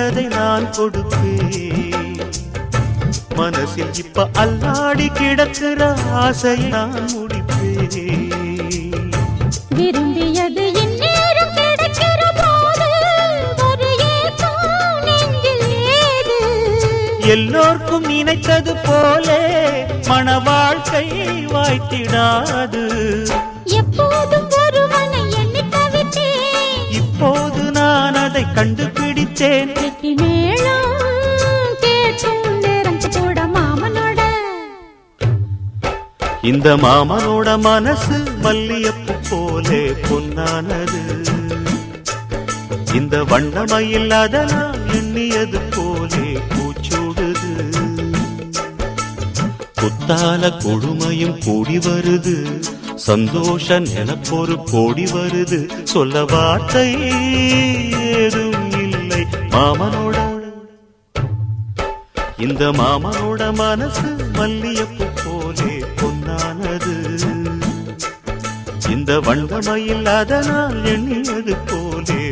கேட்டதை நான் கொடுப்பேன் மனசில் இப்ப அல்லாடி கிடக்கிற ஆசையை நான் முடிப்பேன். விரும்பியது எல்லோர்க்கும் நினைத்தது போலே மன வாழ்க்கை வாய்த்திடாது. எப்போதும் இப்போது நான் அதை கண்டுபிடித்தேன் கெட்டி மேளம் கேட்கும் நேரம் கூட மாமனோட. இந்த மாமனோட மனசு மல்லியப்பு போலே பொன்னானது. இந்த வண்ணமயில் அதனால் எண்ணியது போலே பூச்சூடுது. குத்தால கொடுமையும் கூடி வருது. சந்தோஷ நினப்பொரு கோடி வருது. சொல்ல வார்த்தை இல்லை மாமனோட. இந்த மாமனோட மனசு மல்லியப்பு போலே பொன்னானது. இந்த வண்டமையில் அதனால் எண்ணியது போலே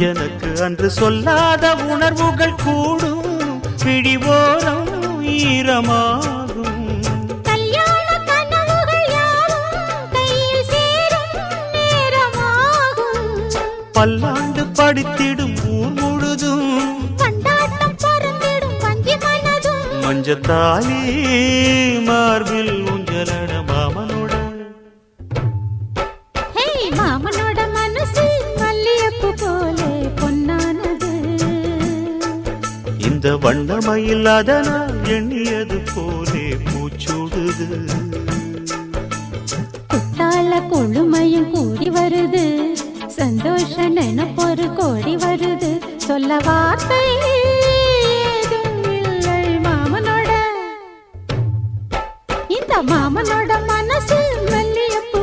எனக்கு அன்று சொல்லாத உணர்வுகள் கூடும் பிடிவோரம் ஈரமாகும். பல்லாண்டு படித்திடும் ஊர் முழுதும் மஞ்சத்தாலி மார்பில் வண்ணமயில் அதனால் எண்ணியது போலே பூச்சூடுது. குத்தால கொழுமையும் கூடி வருது. சந்தோஷ நினப்பொரு கோடி வருது. சொல்ல வார்த்தை மாமனோட. இந்த மாமனோட மனசு மல்லியப்பு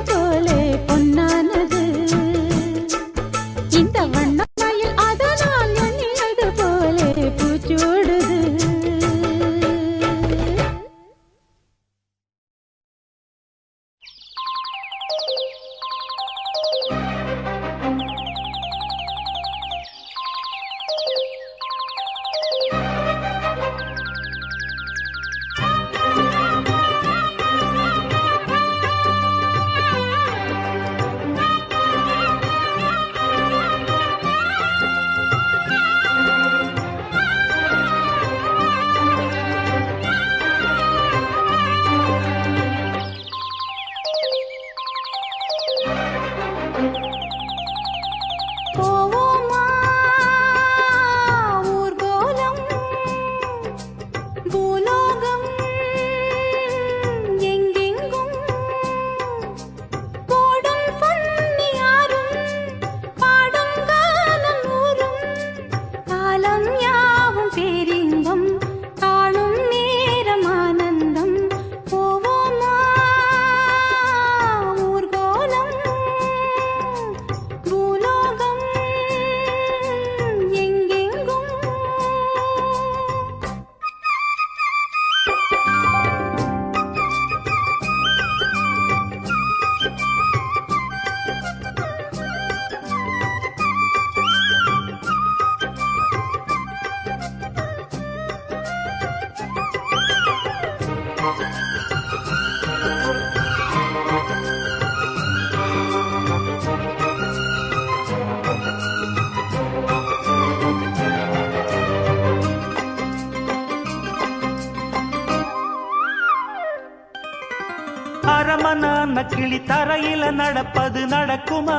கிளி தரையில நடப்பது நடக்குமா?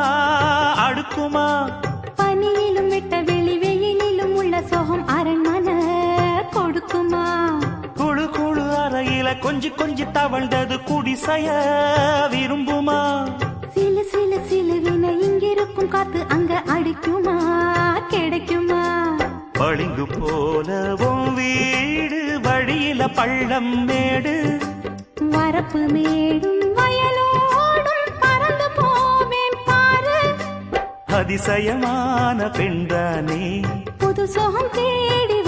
அடுக்குமா? பனியிலும் விட்ட வெளி வெயிலிலும் உள்ள சோகம் அரண்மனை கொடுக்குமா? குழு குழு அறையில கொஞ்சி கொஞ்சி தவழ்ந்தது குடிசைய விரும்புமா? சிலு சிலு சிலுவின இங்கிருக்கும் காத்து அங்க அடிக்குமா? கிடைக்குமா? பளிங்கு போலவும் வீடு வழியில பள்ளம் மேடு. வரப்பு மேடும் அதிசயமான பெண்தானே? புது சுகம் தேடி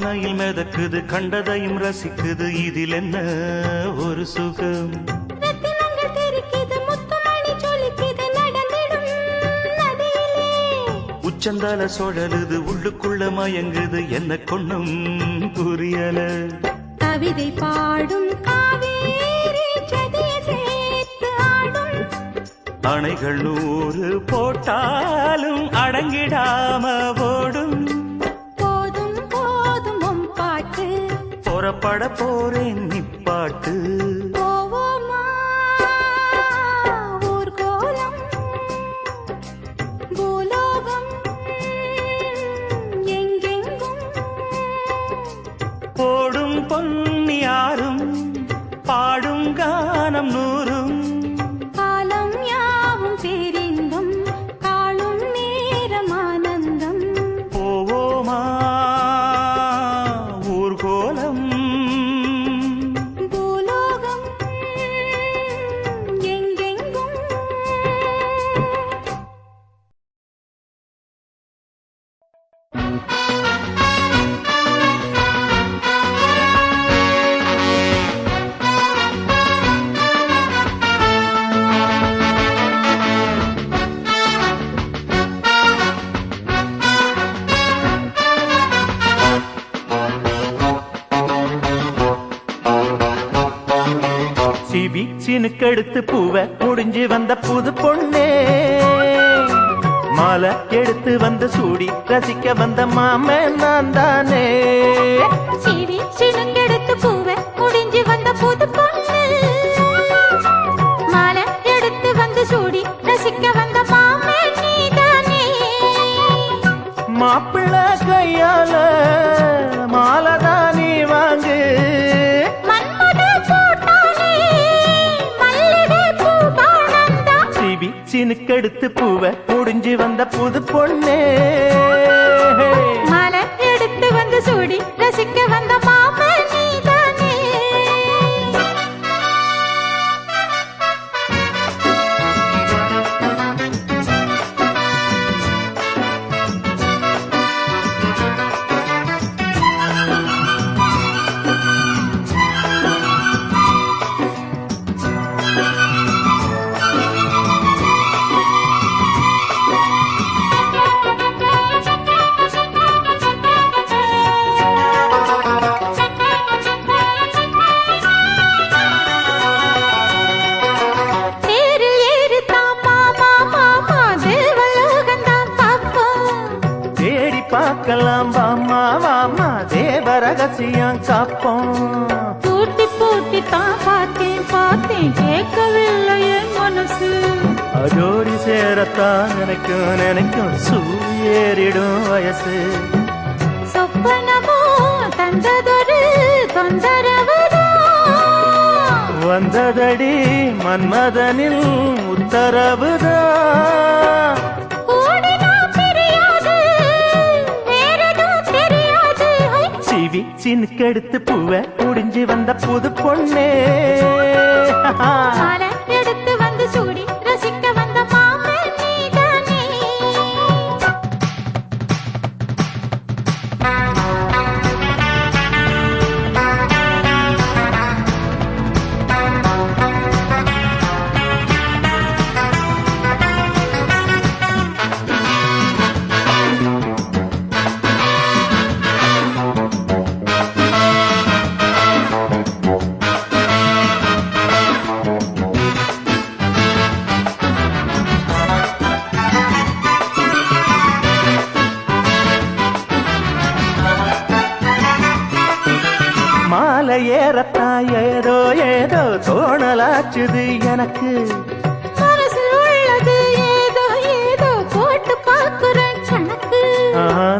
கற்பனையில் மிதக்குது கண்டதையும் ரசிக்குது. இதில் என்ன ஒரு சுகம்? உச்சந்தால சுழலுது உள்ளுக்குள்ள மயங்குது. என்ன கொண்ணும் புரியல. கவிதை பாடும் அணைகள் நூறு போட்டாலும் அடங்கிடாம போறப்பட போறேன் நிப்பாட்டு. சிவி சினுக்கெடுத்து பூவ முடிஞ்சு வந்த புது பொண்ணே. மாலை எடுத்து வந்து சூடி ரசிக்க வந்த மாமன் நான் தானே சினுங்கெடுத்து பூவை முடிஞ்சு வந்த புது பொண்ணு. மாலை எடுத்து வந்து சூடி ரசிக்க வந்த மாமே நீதானே. மாப்பிள்ள எடுத்து பூவ முடிஞ்சு வந்த புது பொண்ணே. மாலை எடுத்து வந்து சூடி ரசிக்க காப்போம் பூட்டி பூட்டி தான் பார்த்தேன் பார்த்தேன் கேட்கவில்லை என் மனசு சேரத்தான் நினைக்கும் நினைக்கும் சூரியேறிடும் வயசு. சொப்பனமோ தந்ததொரு தொந்தரவுதான் வந்ததடி மன்மதனில் உத்தரவுதான் சிவி சினுக்கெடுத்து பூவை முடிஞ்சு வந்த புது பொண்ணு. மாலை ஏறத்தான் ஏதோ ஏதோ தோணலாச்சுது எனக்கு.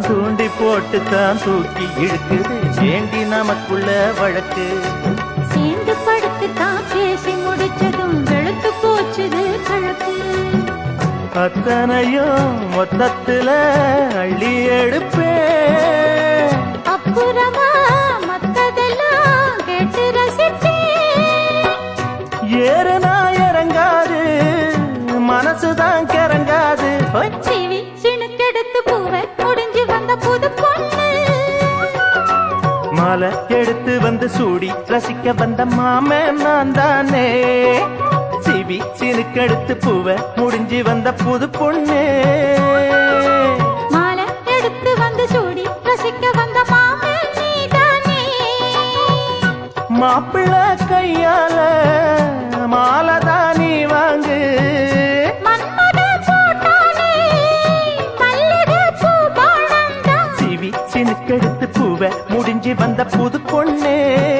தூண்டி போட்டு தான் தூக்கி இழுக்குது. ஏண்டி நமக்குள்ள வழக்கு? சேர்ந்து படுத்து தான் பேசி முடிச்சதும் வெளுத்து போச்சுது கழக்கு அத்தனையும் மொத்தத்துல அள்ளி எடுப்பே அப்புறமா மத்ததெல்லாம் ஏறுனா இறங்காது மனசுதான் கிறங்காது. சிவி சிணுக்கெடுத்து பூவை முடிஞ்சு வந்த புது பொண்ணு. மாலை எடுத்து வந்து சூடி ரசிக்க வந்த மாமன் நான் தானே. சிவி சினுக்கெடுத்து பூவை முடிஞ்சு வந்த புது பொண்ணு. மாலை வந்த புது பொண்ணே.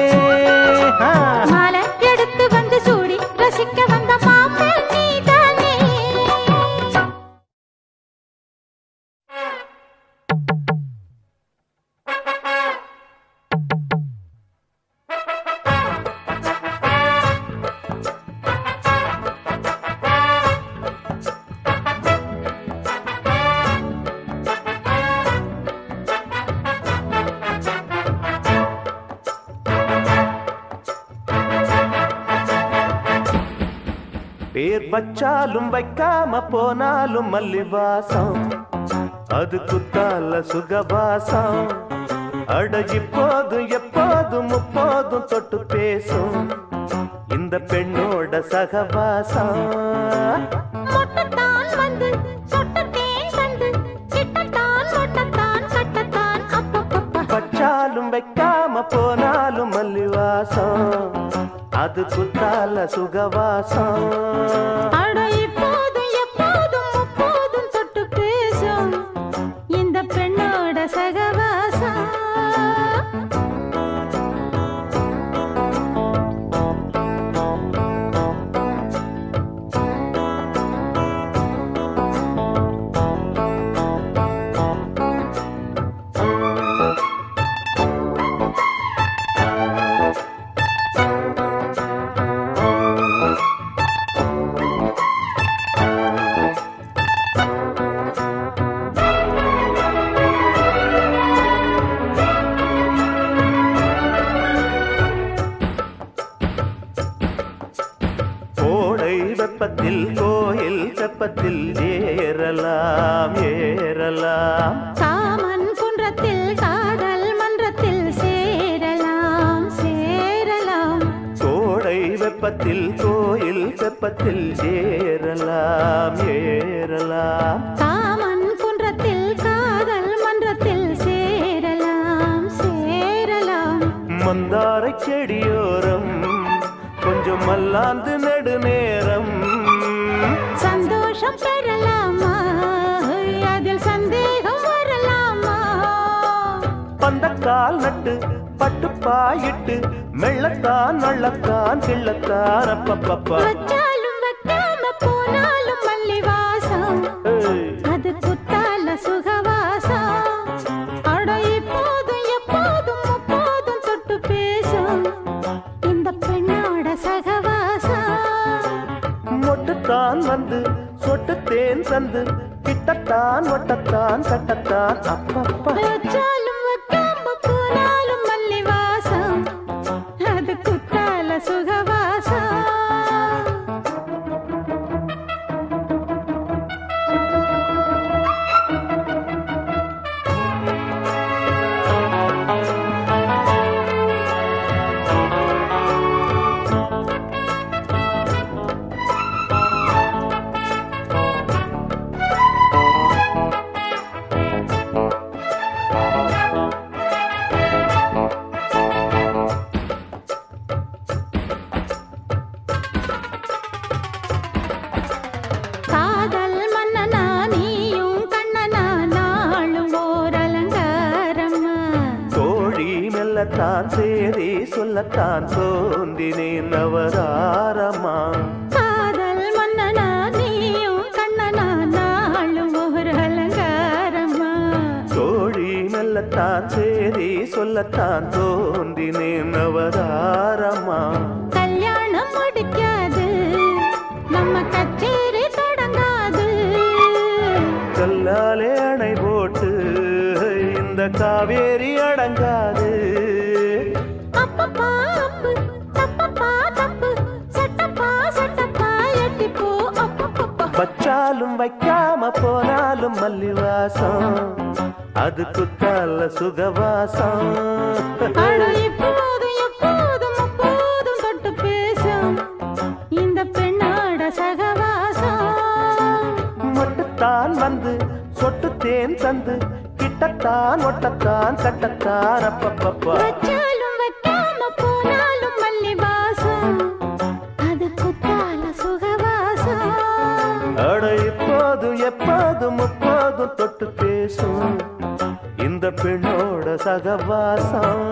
பேர் வச்சாலும் வைக்காம போனாலும் மல்லிவாசம். அது குத்தால சுகவாசம். அட இப்போதும் எப்போதும் முப்போதும் தொட்டு பேசும். இந்த பெண்ணோட சகவாசம். அது குத்தால சுகவாசம் செடியோரம் கொஞ்சம் மல்லாந்து நெடுநேரம். சந்தோஷம் பெறலாமா? அதில் சந்தேகம் வரலாமா? பந்தக்கால் நட்டு பட்டுப்பாயிட்டு மெள்ளத்தான் நள்ளத்தான் கிள்ளத்தான் அப்பப்பப்பா. தான் வந்து சொட்டு தேன் சந்து கிட்டத்தான் ஒட்டத்தான் கட்டத்தான் அப்பப்பா. சேரி சொல்லத்தான் சோந்தினேன் நவதாரமா காதல் மன்னனா நீயும் கண்ணனா நாளும் ஓர் அலங்காரம்மா கோழி மெல்லத்தான் சேரி சொல்லத்தான் தோன்றினேன் நவதாரமா கல்யாணம் முடிக்காது நம்ம கச்சேரி தொடங்காது. கல்லாலே அணை போட்டு இந்த காவேரி அது குத்தால சுகவாசம். மொட்டுத்தான் வந்து சொட்டு தேன் தந்து கிட்டத்தான் ஒட்டத்தான் கட்டத்தான் அப்பப்பப்பா. சகவாசம்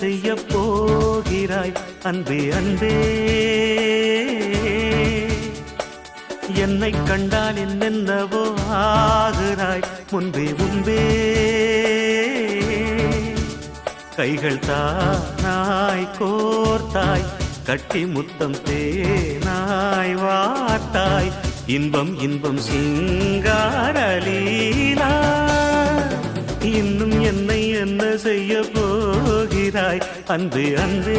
செய்ய போகிறாய். அன்பே அன்பே. என்னை கண்டால் என்னென்னவோ ஆகிறாய். முன்பே முன்பே. கைகள் தானாய் கோர்த்தாய். கட்டி முத்தம் தேனாய் வார்த்தாய். இன்பம் இன்பம் சிங்காரலீலா. இன்னும் என்னை என்ன செய்ய போ செய்தாய். அன்பே அன்பே.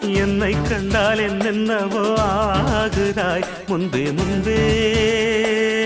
என்னை கண்டால் என்னென்னவோ ஆகுதாய். முன்பே முன்பே.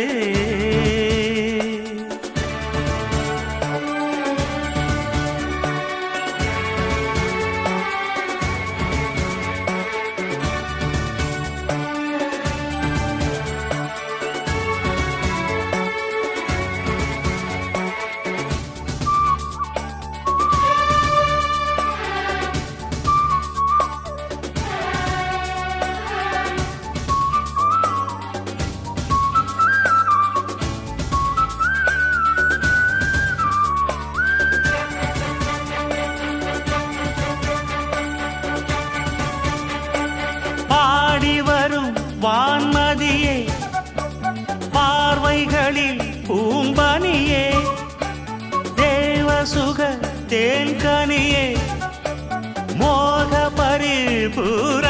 சுக தேன் கனியே மோக பரிபூர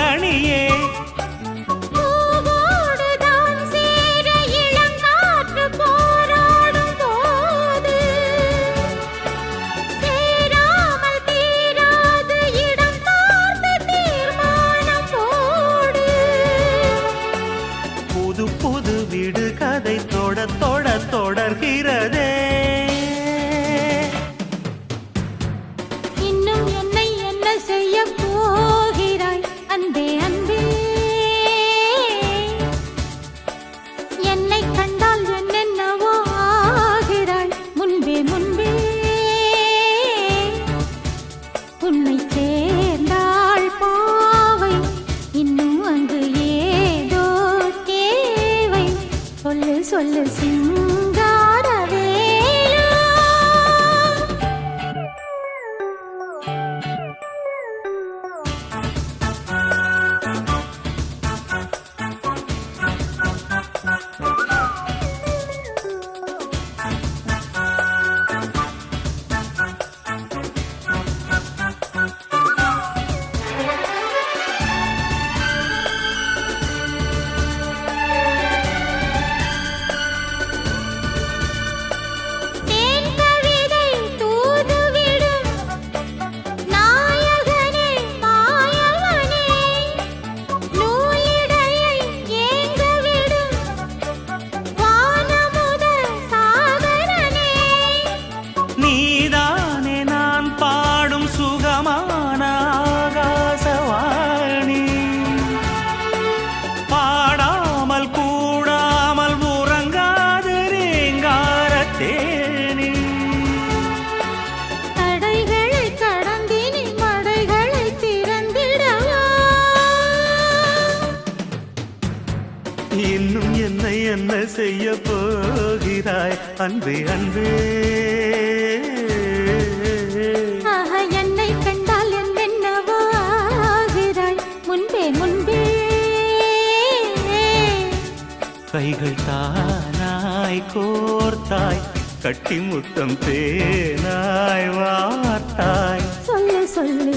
கண்ணினாய் கோர்த்தாய் கட்டி முத்தம் தேனாய் வார்த்தாய். சொல்லு சொல்லு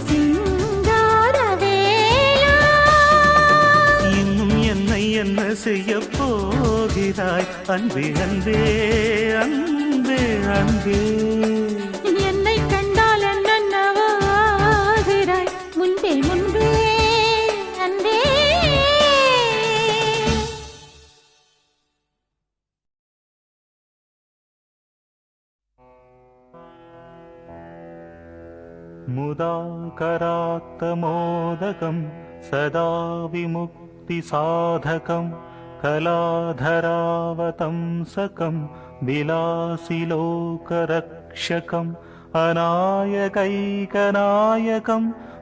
இன்னும் என்னை என்ன செய்ய போகிறாய்? அன்பே அன்பே அன்பே அன்பே. सदा विमुक्तिसाधकम् कलाधरावतं विलासिलोकरक्षकम् विलासि अनायकैकनायकम्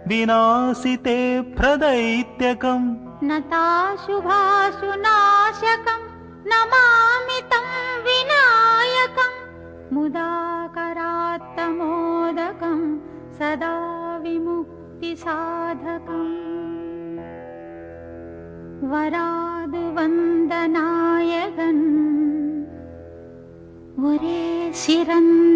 विनाशिते प्रदैत्यकम् नताशु भासु नाशकम् नमामितं विनायकम् मुदा सदा विमुक्तिसाधका वरादु वन्दनायकन् वुरेशिरन्दोर्वरन्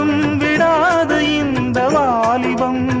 வானம் விடாத இந்த வாலிபம்.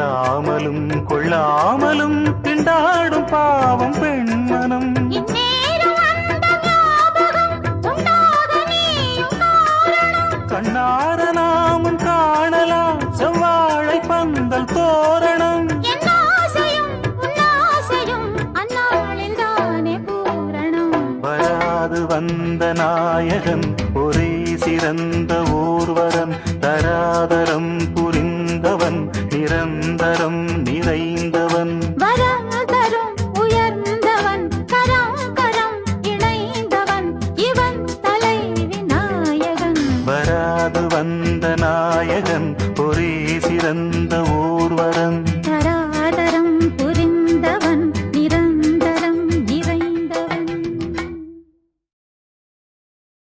கொல்லாமலும் கொள்ளாமலும் திண்டாடும் பாவம் பெண்மனம். கண்ணார நாமும் காணலாம் செவ்வாழை பந்தல் தோரணம். வராது வந்த நாயகன்